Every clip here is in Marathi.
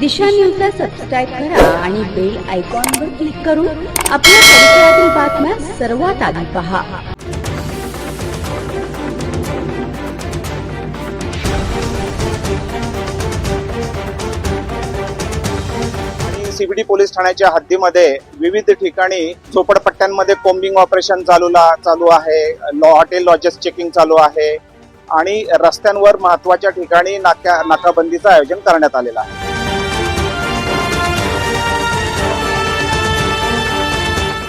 दिशा न्यूजला सबस्क्राईब करा आणि बेल आयकॉनवर क्लिक करून आपल्या परिसरातील बातम्या सर्वात आधी पहा. सीबीडी पोलीस ठाण्याच्या हद्दीमध्ये विविध ठिकाणी झोपडपट्ट्यांमध्ये कोम्बिंग ऑपरेशन चालू चालू आहे. लॉ हॉटेल लॉजेस चेकिंग चालू आहे. आणि रस्त्यांवर महत्त्वाच्या ठिकाणी नाक्या नाकाबंदीचं आयोजन करण्यात आलेलं आहे.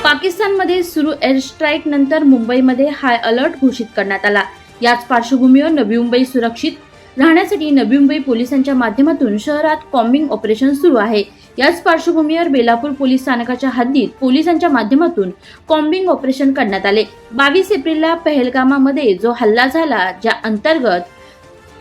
पाकिस्तानमध्ये सुरू एअर स्ट्राईक नंतर मुंबईमध्ये हाय अलर्ट घोषित करण्यात आला. याच पार्श्वभूमीवर नवी मुंबई सुरक्षित राहण्यासाठी नवी मुंबई पोलिसांच्या माध्यमातून शहरात कॉम्बिंग ऑपरेशन सुरू आहे. याच पार्श्वभूमीवर बेलापूर पोलीस स्थानकाच्या हद्दीत पोलिसांच्या माध्यमातून कॉम्बिंग ऑपरेशन करण्यात आले. बावीस एप्रिलला पहलगामामध्ये जो हल्ला झाला ज्या अंतर्गत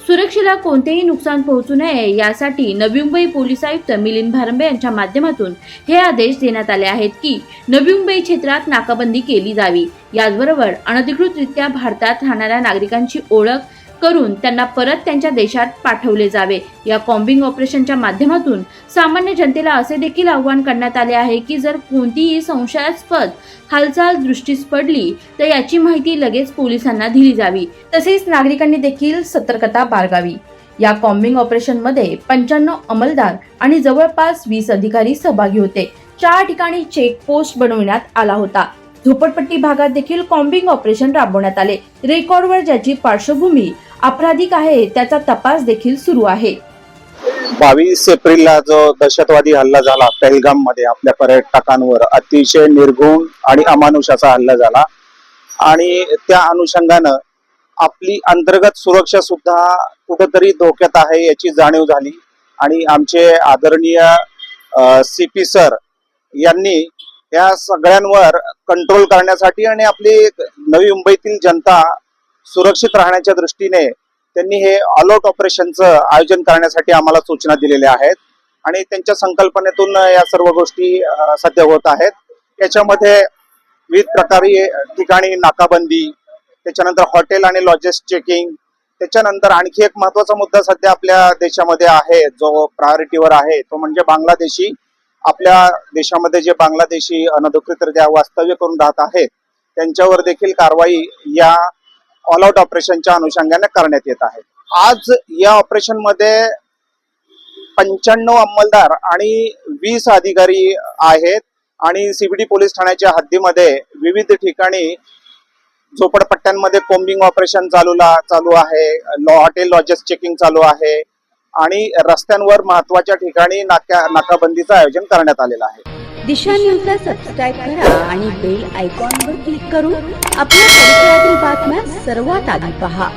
सुरक्षेला कोणतेही नुकसान पोहोचू नये यासाठी नवी मुंबई पोलीस आयुक्त मिलिंद भारंबे यांच्या माध्यमातून हे आदेश देण्यात आले आहेत की नवी मुंबई क्षेत्रात नाकाबंदी केली जावी. याचबरोबर अनधिकृतरित्या भारतात राहणाऱ्या नागरिकांची ओळख करून त्यांना परत त्यांच्या देशात पाठवले जावे. या कॉम्बिंग ऑपरेशनच्या माध्यमातून सामान्य जनतेला असे देखील आव्हान करण्यात आले आहे की जर कोणतीही संशयास्पद हालचाल दृष्टीस पडली तर याची माहिती लगेच पोलिसांना दिली जावी. तसेच नागरिकांनी देखील सतर्कता बाळगावी. या कॉम्बिंग ऑपरेशनमध्ये पंच्याण्णव अंमलदार आणि जवळपास वीस अधिकारी सहभागी होते. चार ठिकाणी चेक पोस्ट बनवण्यात आला होता. झोपडपट्टी भागात देखील कॉम्बिंग ऑपरेशन राबवण्यात आले. रेकॉर्डवर ज्याची पार्श्वभूमी आपराधिक आहे त्याचा तपास देखील सुरू आहे. बावीस एप्रिलला जो दहशतवादी हल्ला झाला पहलगाममध्ये आपल्या पर्यटकांवर अतिशय निर्गुण आणि अमानुषाचा हल्ला झाला. आणि त्या अनुषंगानं आपली अंतर्गत सुरक्षा सुद्धा कुठंतरी धोक्यात आहे याची जाणीव झाली. आणि आमचे आदरणीय सी पी सर यांनी या सगळ्यांवर कंट्रोल करण्यासाठी आणि आपली नवी मुंबईतील जनता सुरक्षित राहण्याच्या दृष्टीने त्यांनी हे ऑल आउट ऑपरेशनचं आयोजन करण्यासाठी आम्हाला सूचना दिलेल्या आहेत. आणि त्यांच्या संकल्पनेतून या सर्व गोष्टी सध्या होत आहेत. याच्यामध्ये विविध प्रकारे ठिकाणी नाकाबंदी त्याच्यानंतर हॉटेल आणि लॉजेस चेकिंग त्याच्यानंतर आणखी एक महत्त्वाचा मुद्दा सध्या आपल्या देशामध्ये आहे जो प्रायोरिटीवर आहे तो म्हणजे बांगलादेशी. आपल्या देशामध्ये जे बांगलादेशी अनधिकृतरित्या वास्तव्य करून राहत आहेत त्यांच्यावर देखील कारवाई या ऑल आउट ऑपरेशनच्या अनुषंगाने करण्यात येत आहे. आज या ऑपरेशनमध्ये पंच्याण्णव अंमलदार आणि वीस अधिकारी आहेत आणि सीबीडी पोलीस ठाण्याच्या हद्दीमध्ये विविध ठिकाणी झोपडपट्ट्यांमध्ये कोम्बिंग ऑपरेशन चालूला चालू आहे. लॉ हॉटेल लॉजेस चेकिंग चालू आहे. आणि रस्त्यांवर महत्त्वाच्या ठिकाणी नाक्या नाकाबंदीचं आयोजन करण्यात आलेलं आहे. दिशा न्यूजला सबस्क्राईब करा आणि बेल आयकॉनवर क्लिक करून आपल्या परिसरातील बातम्या सर्वात आधी पहा.